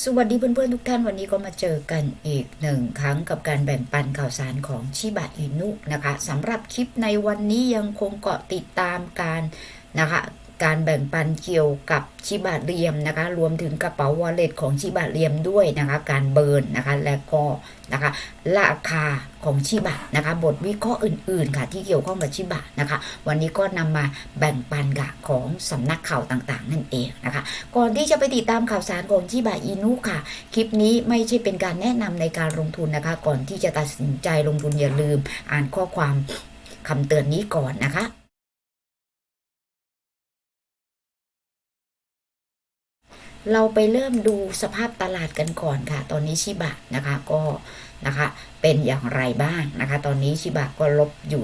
สวัสดีเพื่อนๆทุกท่านวันนี้ก็มาเจอกันอีกหนึ่งครั้งกับการแบ่งปันข่าวสารของชิบะอินุนะคะสำหรับคลิปในวันนี้ยังคงเกาะติดตามการนะคะ การแบ่งปันเกี่ยวกับชิบะเรียมนะคะ รวมถึงกระเป๋าวอลเล็ตของชิบะเรียมด้วยนะคะ การเบิร์นนะคะ และก็นะคะ ราคาของชิบะนะคะ บทวิเคราะห์อื่น ๆ ค่ะ ที่เกี่ยวข้องกับชิบะนะคะ วันนี้ก็นำมาแบ่งปันกับของสำนักข่าวต่างๆ นั่นเองนะคะ ก่อนที่จะไปติดตามข่าวสารของชิบะอินุค่ะ คลิปนี้ไม่ใช่เป็นการแนะนำในการลงทุนนะคะ ก่อนที่จะตัดสินใจลงทุนอย่าลืม อ่านข้อความคำเตือนนี้ก่อนนะคะ เราไปเริ่มดูสภาพตลาดกันก่อนค่ะ ตอนนี้ชิบะนะคะก็นะคะเป็นอย่างไรบ้างนะคะ ตอนนี้ชิบะก็ลบอยู่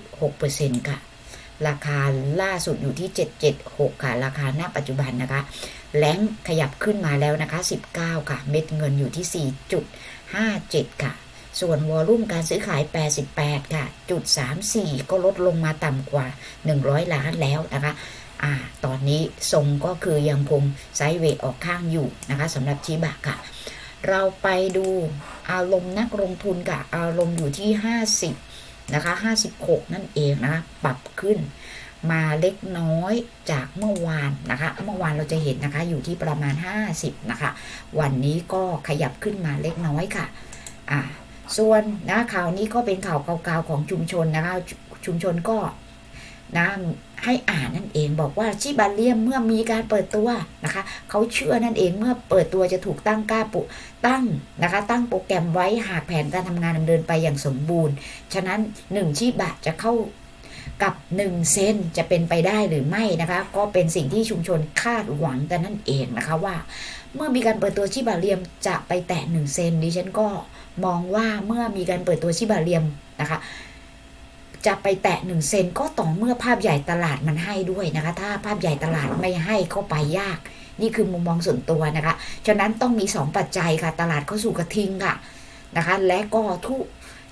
0.6%ค่ะ ราคาล่าสุดอยู่ที่ 776 ค่ะ ราคาณปัจจุบันนะคะแรงขยับขึ้นมาแล้วนะคะ 19 ค่ะ เม็ดเงินอยู่ที่ 4.57 ค่ะ ส่วนวอลุ่มการซื้อขาย 88 ค่ะ จุด 34 ก็ลดลงมาต่ำกว่า 100 ล้านแล้วนะคะ อ่าตอนนี้ทรงก็คือยังคงไซด์เวย์ออกข้างอยู่นะคะสำหรับชิบะค่ะ เราไปดูอารมณ์นักลงทุนค่ะอารมณ์อยู่ที่ 50นะคะ56 นั่นเองนะคะปรับขึ้นมาเล็กน้อยจากเมื่อวานนะคะ เมื่อวานเราจะเห็นนะคะอยู่ที่ประมาณ 50 นะคะ วันนี้ก็ขยับขึ้นมาเล็กน้อยค่ะอ่าส่วนนะข่าวนี้ก็เป็นข่าวเก่าๆของชุมชนนะคะ ชุมชนก็นะ ให้อ่านนั่นเองบอกว่าชิบาเลียมเมื่อมีการเปิดตัวนะคะเขาเชื่อนั่นเองเมื่อเปิดตัวจะถูกตั้งกล้าปุตั้งนะคะตั้งโปรแกรมไว้หากแผนการทำงานดำเนินไปอย่างสมบูรณ์ ฉะนั้น 1 ชิบะจะเข้ากับ1เซนจะเป็นไปได้หรือไม่นะคะ ก็เป็นสิ่งที่ชุมชนคาดหวังกันนั่นเองนะคะว่า เมื่อมีการเปิดตัวชิบาเลียมจะไปแตะ1เซนดิฉันก็มองว่าเมื่อมีการเปิดตัวชิบาเลียมนะคะ จะไปแตะหนึ่งเซนก็ต่อเมื่อภาพใหญ่ตลาดมันให้ด้วยนะคะ ถ้าภาพใหญ่ตลาดไม่ให้ก็ไปยาก นี่คือมุมมองส่วนตัวนะคะฉะนั้นต้องมี 2 ปัจจัยค่ะ ตลาดเข้าสู่กระทิงค่ะนะคะ และก็ทุ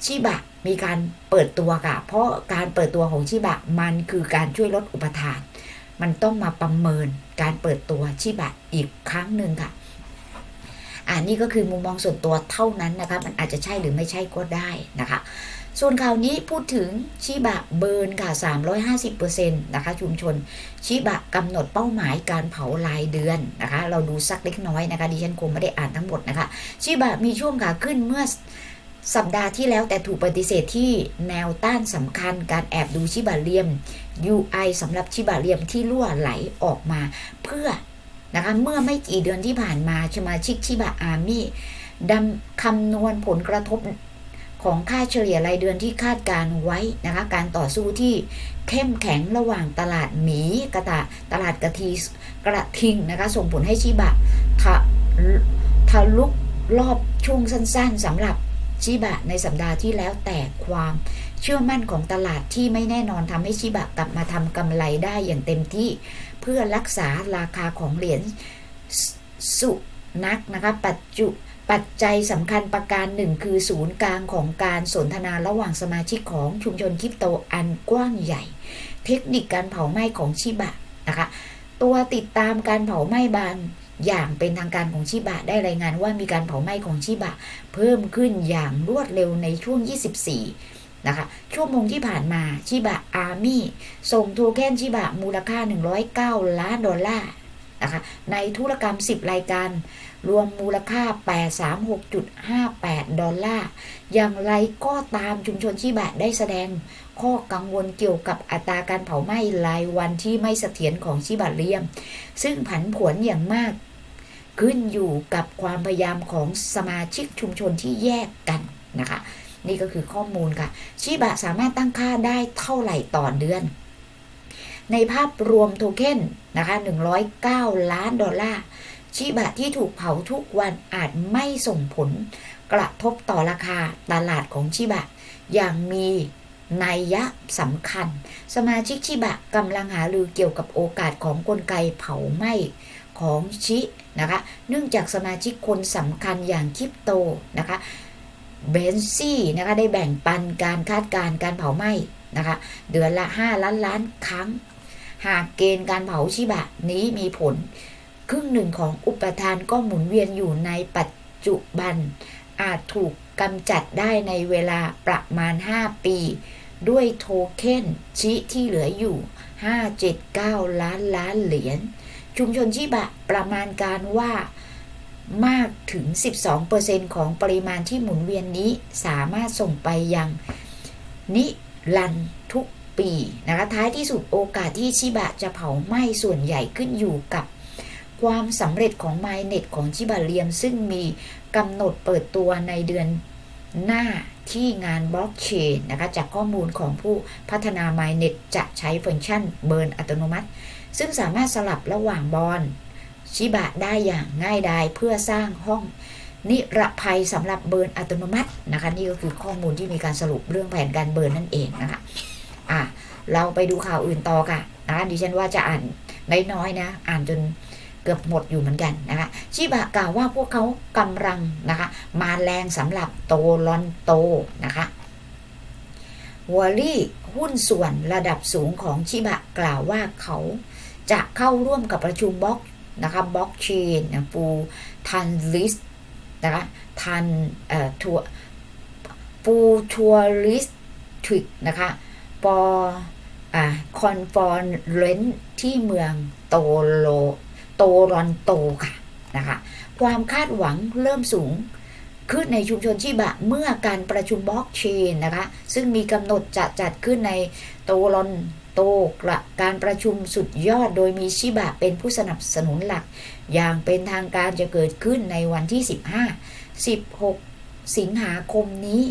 ชิบะมีการเปิดตัวค่ะ เพราะการเปิดตัวของชิบะมันคือการช่วยลดอุปทาน มันต้องมาประเมินการเปิดตัวชิบะอีกครั้งหนึ่งค่ะอ่านี่ก็คือมุมมองส่วนตัวเท่านั้นนะคะ มันอาจจะใช่หรือไม่ใช่ก็ได้นะคะ ส่วนข่าวนี้พูดถึงชิบะเบิร์นค่ะ 350%นะคะชุมชน ชิบะกำหนดเป้าหมายการเผารายเดือนนะคะ เราดูสักเล็กน้อยนะคะดิฉันคงไม่ได้อ่านทั้งหมดนะคะ ชิบะมีช่วงขาขึ้นเมื่อสัปดาห์ที่แล้วแต่ถูกปฏิเสธที่แนวต้านสำคัญการแอบดูชิบะเลียม UI สำหรับชิบะเลียมที่รั่วไหลออกมาเพื่อนะคะเมื่อไม่กี่เดือนที่ผ่านมาสมาชิกชิบะอาร์มี่ดำคำนวณผลกระทบ ของค่าเฉลี่ยรายเดือนที่คาดการไว้นะคะการต่อสู้ที่เข้มแข็งระหว่างตลาดหมีกระตาตลาดกระทีกระทิงนะคะส่งผลให้ชิบะทะทะลุรอบช่วงสั้นๆสำหรับชิบะในสัปดาห์ที่แล้วแต่ความเชื่อมั่นของตลาดที่ไม่แน่นอนทำให้ชิบะกลับมาทำกำไรได้อย่างเต็มที่เพื่อรักษาราคาของเหรียญสุนักนะคะปัจจุ ปัจจัยสำคัญประการหนึ่งคือศูนย์กลางของการสนทนาระหว่างสมาชิกของชุมชนคริปโตอันกว้างใหญ่ เทคนิคการเผาไหม้ของชิบะนะคะ ตัวติดตามการเผาไหม้บางอย่างเป็นทางการของชิบะได้รายงานว่ามีการเผาไหม้ของชิบะ เพิ่มขึ้นอย่างรวดเร็วในช่วง 24นะคะชั่วโมงที่ผ่านมาชิบะอาร์มี่ส่งโทเค็นชิบะมูลค่า 109 ล้านดอลลาร์นะคะในธุรกรรม 10 รายการ รวมมูลค่า 836.58 ดอลลาร์ อย่างไรก็ตามชุมชนชิบะได้แสดงข้อกังวลเกี่ยวกับอัตราการเผาไหม้รายวันที่ไม่เสถียรของชิบะเลียม ซึ่งผันผวนอย่างมาก ขึ้นอยู่กับความพยายามของสมาชิกชุมชนที่แยกกันนะคะ นี่ก็คือข้อมูลค่ะ ชิบะสามารถตั้งค่าได้เท่าไหร่ต่อเดือน ในภาพรวมโทเค็นนะคะ 109 ล้านดอลลาร์ ชิบะที่ถูกเผาทุกวันอาจไม่ส่งผลกระทบต่อราคาตลาดของชิบะ อย่างมีนัยยะสำคัญ สมาชิกชิบะกำลังหาลือเกี่ยวกับโอกาสของกลไกเผาไหม้ของชินะคะ เนื่องจากสมาชิกคนสำคัญอย่างคริปโตนะคะเบนซี่นะคะได้แบ่งปันการคาดการณ์การเผาไหม้นะคะเดือนละ 5 ล้านล้านครั้ง หากเกณฑ์การเผาชิบะนี้มีผล ครึ่งหนึ่งของอุปทานก็หมุนเวียนอยู่ในปัจจุบัน อาจถูกกำจัดได้ในเวลาประมาณ 5 ปี ด้วยโทเค็นชิที่เหลืออยู่ 579 ล้านล้านเหรียญ ชุมชนชิบะประมาณการว่ามากถึง 12%ของปริมาณที่หมุนเวียนนี้สามารถส่งไปยังนิรันทุกปีนะคะท้ายที่สุดโอกาสที่ชิบะจะเผาไหม้ส่วนใหญ่ขึ้นอยู่กับ ความสำเร็จของ MyNet ของชิบะเรียม ซึ่งมีกำหนดเปิดตัวในเดือนหน้าที่งานบล็อกเชนนะคะจากข้อมูลของผู้พัฒนา MyNet จะใช้ฟังก์ชันเบิร์นอัตโนมัติ ซึ่งสามารถสลับระหว่างบอลชิบะได้อย่างง่ายดายเพื่อสร้างห้องนิรภัยสำหรับเบิร์นอัตโนมัตินะคะ นี่ก็คือข้อมูลที่มีการสรุปเรื่องแผนการเบิร์นนั่นเองนะคะอะเราไปดูข่าวอื่นต่อค่ะนะคะดิฉันว่าจะอ่านน้อยๆนะ อ่านจน เกือบหมดอยู่เหมือนกันนะคะชิบะกล่าวว่าพวกเขากำลังนะคะมาแรงสำหรับโตลอนโตนะคะวอลลี่หุ้นส่วนระดับสูงของชิบะกล่าวว่าเขาจะเข้าร่วมกับประชุมบล็อกนะคะบล็อกเชนนะปูทันลิสนะคะทันเอ่อทัวปูทัวริสทริกนะคะปออ่าคอนฟอร์เรนที่เมืองโตโล โตรอนโตค่ะนะคะความคาดหวังเริ่มสูงขึ้นในชุมชนชิบะเมื่อการประชุมบล็อกเชนนะคะซึ่งมีกำหนดจะจัดขึ้นในโตรอนโตกระการประชุมสุดยอดโดยมีชิบะเป็นผู้สนับสนุนหลัก อย่างเป็นทางการจะเกิดขึ้นในวันที่ 15 16 สิงหาคมนี้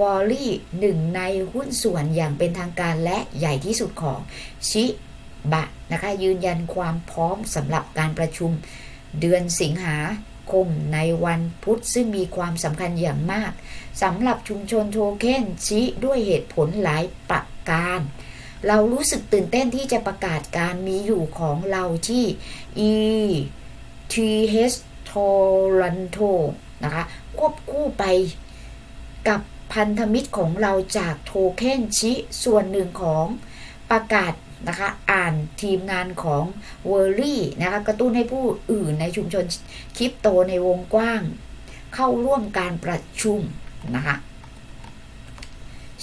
วอลลี่หนึ่งในหุ้นส่วนอย่างเป็นทางการและใหญ่ที่สุดของชิ บะนะคะยืนยันความพร้อมสำหรับการประชุมเดือนสิงหาคมในวันพุธซึ่งมีความสำคัญอย่างมากสำหรับชุมชนโทเค็นชี้ด้วยเหตุผลหลายประการ เรารู้สึกตื่นเต้นที่จะประกาศการมีอยู่ของเราที่ ETH Toronto นะคะควบคู่ไปกับพันธมิตรของเราจากโทเค็นชิส่วนหนึ่งของประกาศ นะคะ อ่านทีมงานของเวอร์รี่นะคะกระตุ้นให้ผู้อื่นในชุมชนคริปโตในวงกว้าง เข้าร่วมการประชุมนะคะ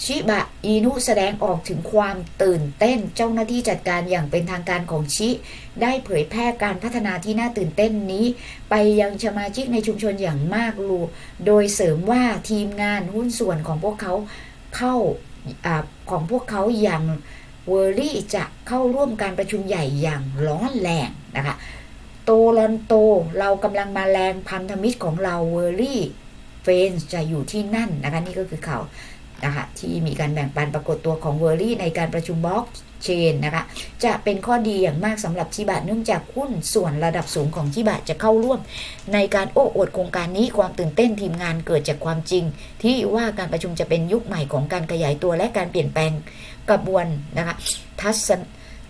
ชิบะอินุแสดงออกถึงความตื่นเต้นเจ้าหน้าที่จัดการอย่างเป็นทางการของชิ ได้เผยแพร่การพัฒนาที่น่าตื่นเต้นนี้ ไปยังสมาชิกในชุมชนอย่างมากลูโดยเสริมว่าทีมงานหุ้นส่วนของพวกเขาเข้าอของพวกเขาอย่าง เวอร์รี่จะเข้าร่วมการประชุมใหญ่อย่างร้อนแรงนะคะโตลอนโตเรากำลังมาแรงพันธมิตรของเราเวอร์รี่เฟนจะอยู่ที่นั่นนะคะนี่ก็คือข่าวนะคะที่มีการแบ่งปันปรากฏตัวของเวอร์รี่ในการประชุมบล็อกเชนนะคะจะเป็นข้อดีอย่างมากสำหรับชิบะเนื่องจากหุ้นส่วนระดับสูงของชิบะจะเข้าร่วม ในการโอ้อวดโครงการนี้ความตื่นเต้นทีมงานเกิดจากความจริง ที่ว่าการประชุมจะเป็นยุคใหม่ของการขยายตัวและการเปลี่ยนแปลง กระบวนนะคะทัศ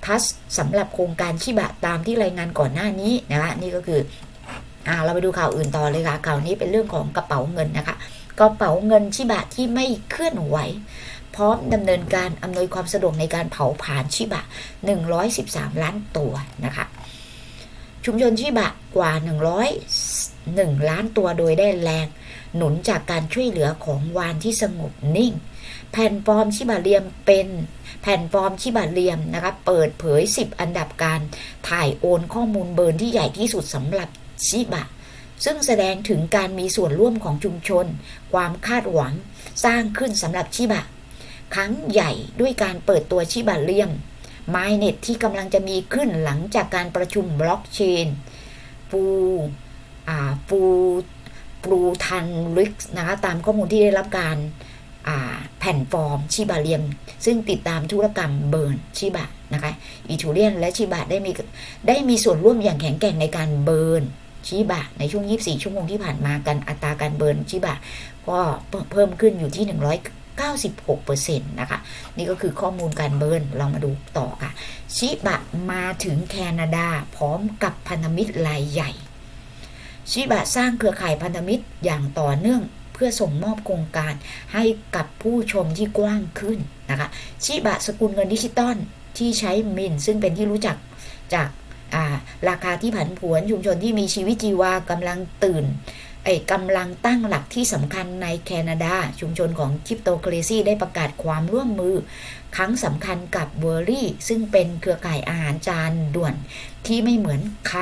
ทัศสำหรับโครงการชิบะตามที่รายงานก่อนหน้านี้นะคะนี่ก็คืออ่าเราไปดูข่าวอื่นต่อเลยค่ะข่าวนี้เป็นเรื่องของกระเป๋าเงินนะคะกระเป๋าเงินชิบะที่ไม่เคลื่อนไหวพร้อมดำเนินการอำนวยความสะดวกในการเผาผลาญชิบะ 113 ล้านตัวนะคะชุมชนชิบะกว่า 101 ล้านตัวโดยได้แรง หนุนจากการช่วยเหลือของวานที่สงบนิ่ง แผ่นฟอร์มชิบะเรียมเป็นแผ่นฟอร์มชิบะเรียมนะคะเปิดเผย 10 อันดับการถ่ายโอนข้อมูลเบิร์นที่ใหญ่ที่สุดสำหรับชิบะ ซึ่งแสดงถึงการมีส่วนร่วมของชุมชน ความคาดหวังสร้างขึ้นสำหรับชิบะ ครั้งใหญ่ด้วยการเปิดตัวชิบะเลียม MyNet ที่กำลังจะมีขึ้นหลังจากการประชุมบล็อกเชนปูอ่าปูปูทันริกนะคะตามข้อมูลที่ได้รับการ แผ่นฟอร์มชิบะเลียม ซึ่งติดตามธุรกรรมเบิร์นชิบะนะคะอีทูเรียนและชิบะได้มีได้มีส่วนร่วมอย่างแข็งแกร่งในการเบิร์นชิบะในช่วง 24 ชั่วโมงที่ผ่านมากันอัตราการเบิร์นชิบะก็เพิ่มขึ้นอยู่ที่100 96%นะคะ นี่ก็คือข้อมูลการเบิร์นลองมาดูต่อค่ะ ชิบะมาถึงแคนาดาพร้อมกับพันธมิตรรายใหญ่ ชิบะสร้างเครือข่ายพันธมิตรอย่างต่อเนื่อง เพื่อส่งมอบโครงการให้กับผู้ชมที่กว้างขึ้นนะคะชิบะสกุลเงินดิจิตอลที่ใช้มินซึ่งเป็นที่รู้จักจาการาคาที่ผันผวนชุมชนที่มีชีวิตชีวากำลังตื่นไอ้กำลังตั้งหลักที่สำคัญในแคนาดา ชุมชนของคริปโตเคเรซีได้ประกาศความร่วมมือ ครั้งสำคัญกับเบอร์รี่ ซึ่งเป็นเครือข่ายอาหารจานด่วนที่ไม่เหมือนใคร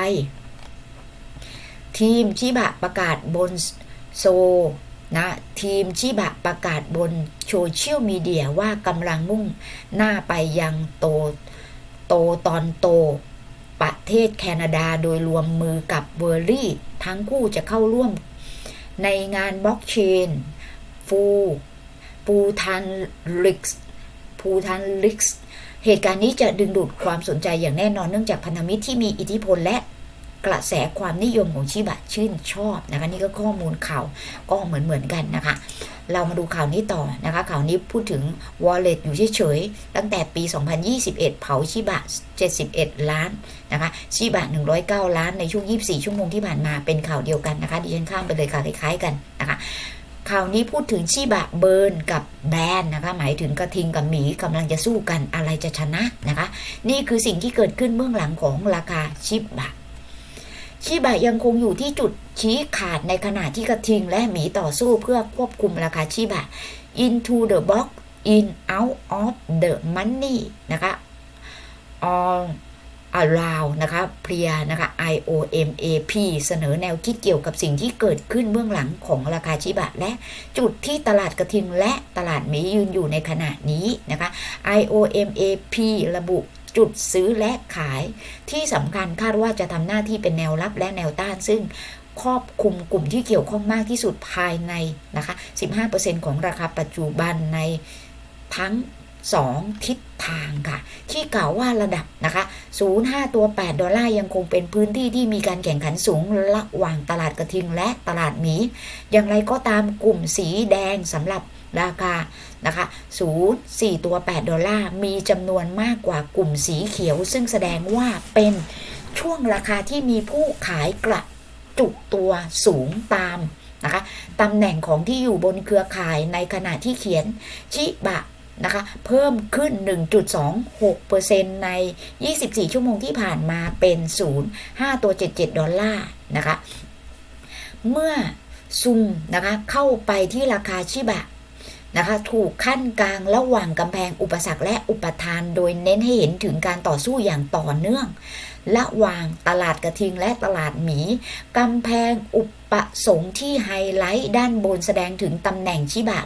ทีมชิบะประกาศบนโซ นะทีมชิบะประกาศบนโซเชียลมีเดียว่ากำลังมุ่งหน้าไปยังโตโตตอนโต ประเทศแคนาดาโดยรวมมือกับเบอร์รี่ ทั้งคู่จะเข้าร่วม ในงานบล็อกเชนฟูปูทันลิกส์ปูทันลิกส์เหตุการณ์นี้จะดึงดูดความสนใจอย่างแน่นอนเนื่องจากพันธมิตรที่มีอิทธิพลและ กระแสความนิยมของชิบะชื่นชอบนะคะนี่ก็ข้อมูลข่าวก็เหมือนเหมือนกันนะคะ เรามาดูข่าวนี้ต่อนะคะข่าวนี้พูดถึง Wallet อยู่เฉยๆ ตั้งแต่ปี 2021 เผาชิบะ 71 ล้านนะคะชิบะ 109 ล้านในช่วง 24 ชั่วโมงที่ผ่านมาเป็นข่าวเดียวกันนะคะดิฉันข้ามไปเลยค่ะคล้ายๆกันนะคะข่าวนี้พูดถึงชิบะเบิร์นกับแบรนนะคะหมายถึงกระทิงกับหมีกำลังจะสู้กันอะไรจะชนะนะคะ นี่คือสิ่งที่เกิดขึ้นเบื้องหลังของราคาชิบะ ชิบะยังคงอยู่ที่จุดชี้ขาดในขณะที่กระทิงและหมีต่อสู้เพื่อควบคุมราคาชิบะ into the box in out of the money นะคะ all around นะคะเพลียนะคะ IOMAP เสนอแนวคิดเกี่ยวกับสิ่งที่เกิดขึ้นเบื้องหลังของราคาชิบะ และจุดที่ตลาดกระทิงและตลาดหมียืนอยู่ในขณะนี้นะคะ IOMAP ระบุ จุดซื้อและขายที่สำคัญคาดว่าจะทำหน้าที่เป็นแนวรับและแนวต้านซึ่งครอบคลุมกลุ่มที่เกี่ยวข้องมากที่สุดภายในนะคะ 15%ของราคาปัจจุบันในทั้ง 2 ทิศทางค่ะ ที่กล่าวว่าระดับนะคะ 0.5 ตัว 8 ดอลลาร์ยังคงเป็นพื้นที่ที่มีการแข่งขันสูงระหว่างตลาดกระทิงและตลาดหมี อย่างไรก็ตามกลุ่มสีแดงสำหรับ ราคานะคะ0 4 ตัว 8 ดอลลาร์ มีจำนวนมากกว่ากลุ่มสีเขียว ซึ่งแสดงว่าเป็นช่วงราคาที่มีผู้ขายกระจุกตัวสูงตามนะคะตำแหน่งของที่อยู่บนเครือข่ายในขณะที่เขียนชิบะนะคะเพิ่มขึ้น 1.26%ใน 24 ชั่วโมงที่ผ่านมาเป็น 0 5 ตัว 77 ดอลลาร์นะคะ เมื่อซุมนะคะเข้าไปที่ราคาชิบะ นะคะถูกขั้นกลางระหว่างกำแพงอุปสรรคและอุปทาน โดยเน้นให้เห็นถึงการต่อสู้อย่างต่อเนื่องระหว่างตลาดกระทิงและตลาดหมีกำแพงอุปสงค์ที่ไฮไลท์ด้านบนแสดงถึงตำแหน่งชิบะ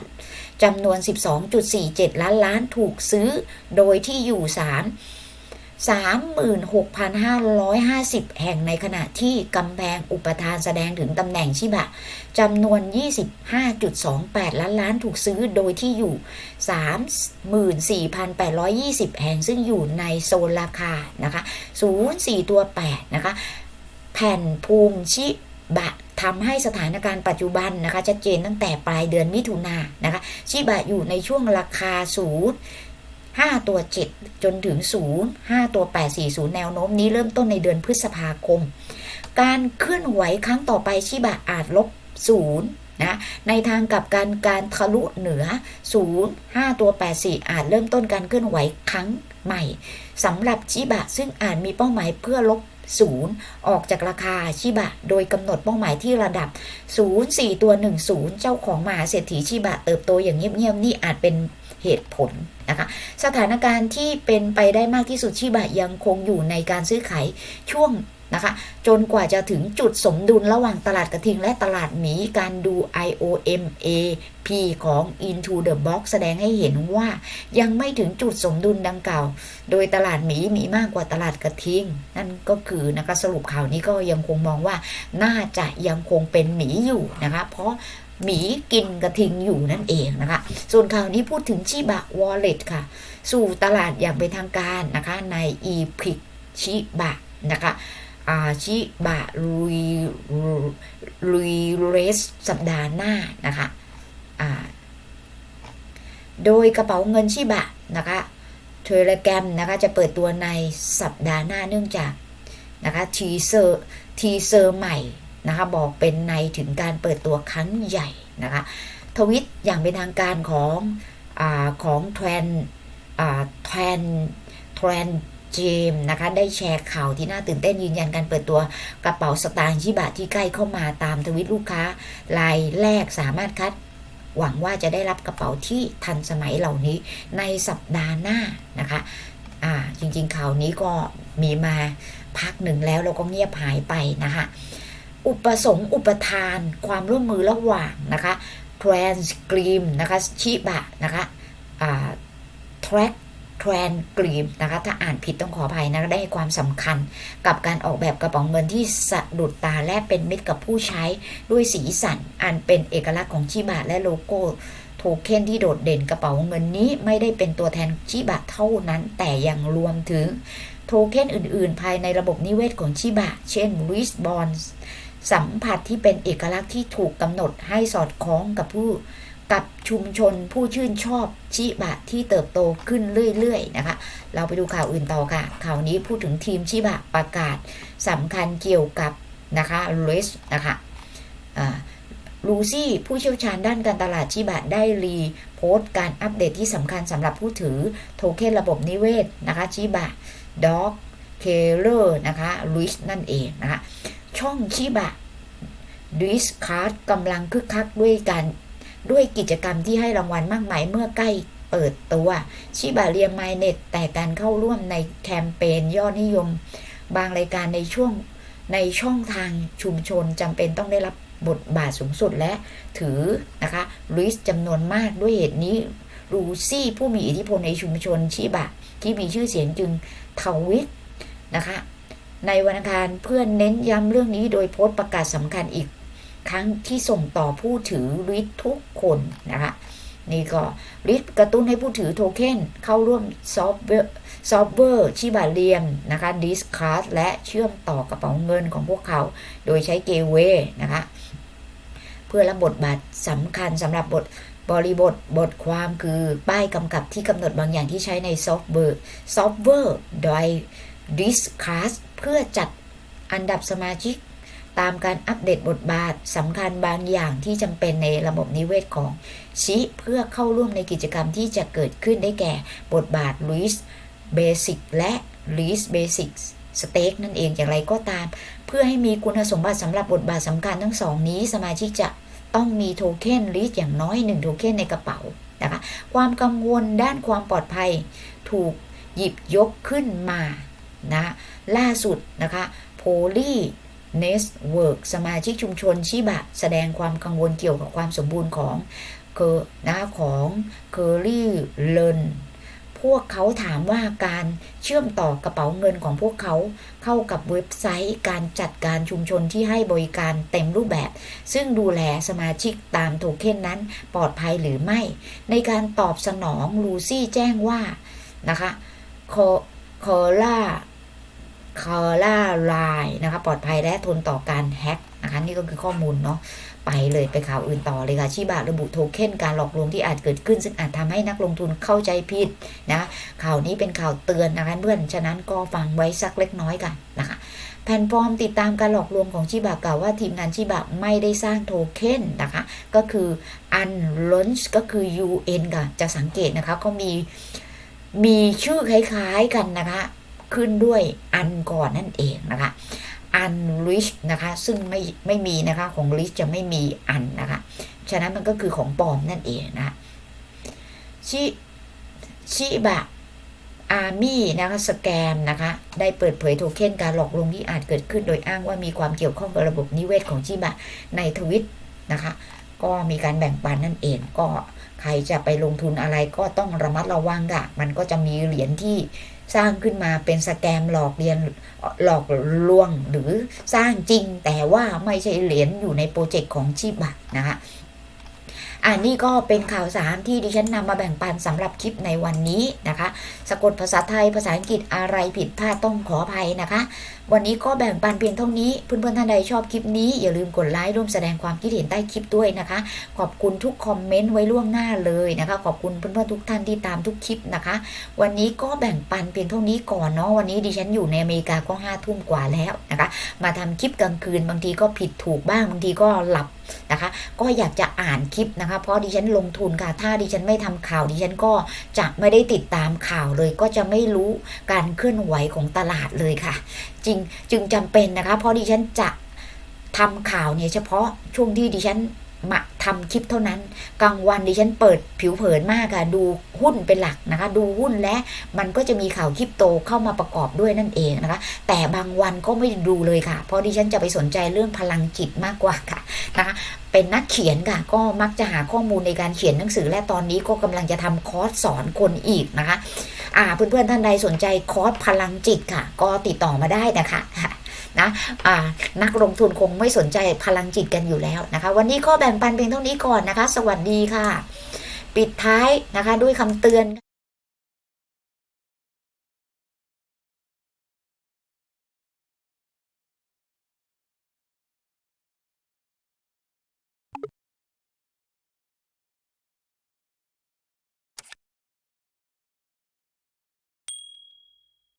จำนวน 12.47 ล้านล้านถูกซื้อ โดยที่อยู่3 36,550 แห่งในขณะที่กำแพงอุปทานแสดงถึงตำแหน่งชิบะจำนวน 25.28 ล้านล้านถูกซื้อโดยที่อยู่ 34,820 แห่งซึ่งอยู่ในโซนราคานะคะ 04 ตัว 8 นะคะ แผ่นภูมิชิบะทำให้สถานการณ์ปัจจุบันนะคะชัดเจนตั้งแต่ปลายเดือนมิถุนายนนะคะ ชิบะอยู่ในช่วงราคาศูนย์ 5 ตัว 7 จนถึง 0 5 ตัว 8 4 0 แนวโน้มนี้เริ่มต้นในเดือนพฤษภาคม การเคลื่อนไหวครั้งต่อไปชิบะอาจลบ 0นะในทางกับการการทะลุเหนือ 0 5 ตัว 8 4 อาจเริ่มต้นการเคลื่อนไหวครั้งใหม่สำหรับชิบะซึ่งอาจมีเป้าหมายเพื่อลบ 0 ออกจากราคาชิบะ โดยกำหนดเป้าหมายที่ระดับ 0 4 ตัว 1 0 เจ้าของมหาเศรษฐีชิบะเติบโตอย่างเงียบๆนี่อาจเป็น เหตุผลนะคะสถานการณ์ที่เป็นไปได้มากที่สุดชิบะยังคงอยู่ในการซื้อขายช่วงนะคะจนกว่าจะถึงจุดสมดุลระหว่างตลาดกระทิงและตลาดหมี การดู IOMAP ของ Into the Box แสดงให้เห็นว่ายังไม่ถึงจุดสมดุลดังกล่าว โดยตลาดหมีมีมากกว่าตลาดกระทิง นั่นก็คือนะคะสรุปข่าวนี้ก็ยังคงมองว่าน่าจะยังคงเป็นหมีอยู่นะคะเพราะ หมีกินกระทิงอยู่นั่นเองนะคะ ส่วนข่าวนี้พูดถึงชิบะวอลเล็ตค่ะ สู่ตลาดอย่างเป็นทางการนะคะใน e p i c ชิบะนะคะอาชิบะลุยลุยเรสสัปดาห์หน้านะคะโดยกระเป๋าเงินชิบะนะคะเทเลแกรมนะคะจะเปิดตัวในสัปดาห์หน้าเนื่องจากนะคะทีเซอร์ทีเซอร์ใหม่ นะคะบอกเป็นในถึงการเปิดตัวครั้งใหญ่นะคะทวิตอย่างเป็นทางการของอของแทรนแทรนแทรนเจมนะคะได้แชร์ข่าวที่น่าตื่นเต้นยืนยันการเปิดตัวกระเป๋าสตางค์ชิบะที่ใกล้เข้ามาตามทวิตลูกค้ารายแรกสามารถคัด หวังว่าจะได้รับกระเป๋าที่ทันสมัยเหล่านี้ในสัปดาห์หน้านะคะอ่าจริงๆข่าวนี้ก็มีมาพักหนึ่งแล้วแล้วก็เงียบหายไปนะคะ อุปสงค์อุปทานความร่วมมือระหว่างนะคะ Trans g r e a m นะคะชิบะนะคะ Track Trans g r e a m นะคะ ถ้าอ่านผิดต้องขออภัยนะได้ความสำคัญ กับการออกแบบกระเป๋าเงินที่สะดุดตาและเป็นมิตรกับผู้ใช้ด้วยสีสัน อันเป็นเอกลักษณ์ของชิบะและโลโก้โทเค็นที่โดดเด่นกระเป๋าเงินนี้ไม่ได้เป็นตัวแทนชิบะเท่านั้น แต่ยังรวมถึงโทเค็นอื่น ๆ ภายในระบบนิเวศของชิบะ เช่น r i s b o n สัมผัสที่เป็นเอกลักษณ์ที่ถูกกำหนดให้สอดคล้องกับผู้กับชุมชนผู้ชื่นชอบชิบะที่เติบโตขึ้นเรื่อยๆนะคะ เราไปดูข่าวอื่นต่อค่ะ ข่าวนี้พูดถึงทีมชิบะประกาศสำคัญเกี่ยวกับนะคะเลสนะคะลูซี่ผู้เชี่ยวชาญด้านการตลาดชิบะได้รีโพสต์การอัปเดตที่สำคัญสำหรับผู้ถือโทเค็นระบบนิเวศนะคะชิบะด็อกเคเลอร์นะคะลุยส์นั่นเองนะคะ ช่องชิบะดิสคาร์ดกำลังคึกคักด้วยการด้วยกิจกรรมที่ให้รางวัลมากมายเมื่อใกล้เปิดตัวชิบะเรียมไมเน็ตแต่การเข้าร่วมในแคมเปญยอดนิยม บางรายการในช่วงในช่องทางชุมชนจำเป็นต้องได้รับบทบาทสูงสุดและถือนะคะลุสจำนวนมากด้วยเหตุนี้รูซี่ผู้มีอิทธิพลในชุมชนชิบะ ที่มีชื่อเสียงจึงทวิตนะคะ ในวันอังคารเพื่อนเน้นย้ำเรื่องนี้โดยโพสต์ประกาศสำคัญอีกครั้งที่ส่งต่อผู้ถือริททุกคนนะคะนี่ก็ริทกระตุ้นให้ผู้ถือโทเค็นเข้าร่วมซอฟต์แวร์ซอฟต์แวร์ชิบาเลียมนะคะดิสคัสและเชื่อมต่อกระเป๋าเงินของพวกเขา โดยใช้เกเวนะคะเพื่อรับบทบาทสำคัญสำหรับบทบริบทบทความคือป้ายกำกับที่กำหนดบางอย่างที่ใช้ในซอฟต์แวร์ซอฟต์แวร์โดย Discuss เพื่อจัดอันดับสมาชิก ตามการอัปเดตบทบาทสำคัญบางอย่างที่จำเป็นในระบบนิเวศของชิเพื่อเข้าร่วมในกิจกรรมที่จะเกิดขึ้นได้แก่บทบาท l e a s Basic และ l e a s Basic Stake นั่นเองอย่างไรก็ตาม เพื่อให้มีคุณสมบัติสำหรับบทบาทสำคัญทั้งสองนี้ สมาชิกจะต้องมีโทเค็นลิสอย่างน้อย1โทเค็นในกระเป๋านะคะความกังวลด้านความปลอดภัย ถูกหยิบยกขึ้นมา นะล่าสุดนะคะโพลีเนสเวิร์กสมาชิกชุมชนชิบะ แสดงความกังวลเกี่ยวกับความสมบูรณ์ของเคอนะของเคอรี่เลนพวกเขาถามว่าการเชื่อมต่อกระเป๋าเงินของพวกเขาเข้ากับเว็บไซต์ การจัดการชุมชนที่ให้บริการเต็มรูปแบบ ซึ่งดูแลสมาชิกตามโทเค็นนั้นปลอดภัยหรือไม่ ในการตอบสนองลูซี่แจ้งว่านะคะคอคอล่า คอล่าไลน์นะคะ ปลอดภัยและทนต่อการแฮ็กนะคะนี่ก็คือข้อมูลเนาะไปเลยไปข่าวอื่นต่อเลยค่ะชิบะระบุโทเค็นการหลอกลวงที่อาจเกิดขึ้น ซึ่งอาจทำให้นักลงทุนเข้าใจผิดนะข่าวนี้เป็นข่าวเตือนนะคะเพื่อนฉะนั้นก็ฟังไว้สักเล็กน้อยกันนะคะแผ่นฟอร์มติดตามการหลอกลวงของชิบะกล่าวว่าทีมงานชิบะไม่ได้สร้างโทเค็นนะคะ ก็คือ unlaunch ก็คือ UN ค่ะจะสังเกตนะคะเขามีมีชื่อคล้ายๆกันนะคะ ขึ้นด้วยอันก่อนนั่นเองนะคะอันลิชนะคะซึ่งไม่ไม่มีนะคะของลิชจะไม่มีอันนะคะฉะนั้นมันก็คือของปลอมนั่นเองนะชิชิบะอาร์มี่นะคะสแกมนะคะได้เปิดเผยโทเค็นการหลอกลวงที่อาจเกิดขึ้นโดยอ้างว่ามีความเกี่ยวข้องกับระบบนิเวศของชิบะในทวิตนะคะ ก็มีการแบ่งปันนั่นเองก็ใครจะไปลงทุนอะไรก็ต้องระมัดระวังค่ะมันก็จะมีเหรียญที่ สร้างขึ้นมาเป็นสแกมหลอกเรียนหลอกลวงหรือสร้างจริง แต่ว่าไม่ใช่เหรียญอยู่ในโปรเจกต์ของชีบะนะคะ อันนี้ก็เป็นข่าวสารที่ดิฉันนำมาแบ่งปันสำหรับคลิปในวันนี้นะคะ สะกดภาษาไทยภาษาอังกฤษอะไรผิดพลาดต้องขออภัยนะคะ วันนี้ก็แบ่งปันเพียงเท่านี้ เพื่อนๆท่านใดชอบคลิปนี้อย่าลืมกดไลค์ร่วมแสดงความคิดเห็นใต้คลิปด้วยนะคะ ขอบคุณทุกคอมเมนต์ไว้ล่วงหน้าเลยนะคะ ขอบคุณเพื่อนๆทุกท่านที่ตามทุกคลิปนะคะ วันนี้ก็แบ่งปันเพียงเท่านี้ก่อนเนาะวันนี้ดิฉันอยู่ในอเมริกาก็ห้าทุ่มกว่าแล้วนะคะ มาทำคลิปกลางคืนบางทีก็ผิดถูกบ้างบางทีก็หลับ นะคะ ก็อยากจะอ่านคลิปนะคะ เพราะดิฉันลงทุนค่ะ ถ้าดิฉันไม่ทำข่าวดิฉันก็จะไม่ได้ติดตามข่าวเลย ก็จะไม่รู้การเคลื่อนไหวของตลาดเลยค่ะ จริงจึงจำเป็นนะคะ เพราะดิฉันจะทำข่าวเนี่ยเฉพาะช่วงที่ดิฉัน มาทำคลิปเท่านั้น กลางวันดิฉันเปิดผิวเผินมากค่ะดูหุ้นเป็นหลักนะคะ ดูหุ้นและมันก็จะมีข่าวคริปโตเข้ามาประกอบด้วยนั่นเองนะคะ แต่บางวันก็ไม่ดูเลยค่ะ เพราะดิฉันจะไปสนใจเรื่องพลังจิตมากกว่าค่ะนะคะเป็นนักเขียนค่ะ ก็มักจะหาข้อมูลในการเขียนหนังสือและตอนนี้ก็กำลังจะทำคอร์สสอนคนอีกนะคะ อ่าเพื่อนๆท่านใดสนใจคอร์สพลังจิตค่ะ ก็ติดต่อมาได้นะคะนะอ่านักลงทุนคงไม่สนใจพลังจิตกันอยู่แล้วนะคะ วันนี้ก็แบ่งปันเพียงเท่านี้ก่อนนะคะ สวัสดีค่ะ ปิดท้ายนะคะด้วยคำเตือน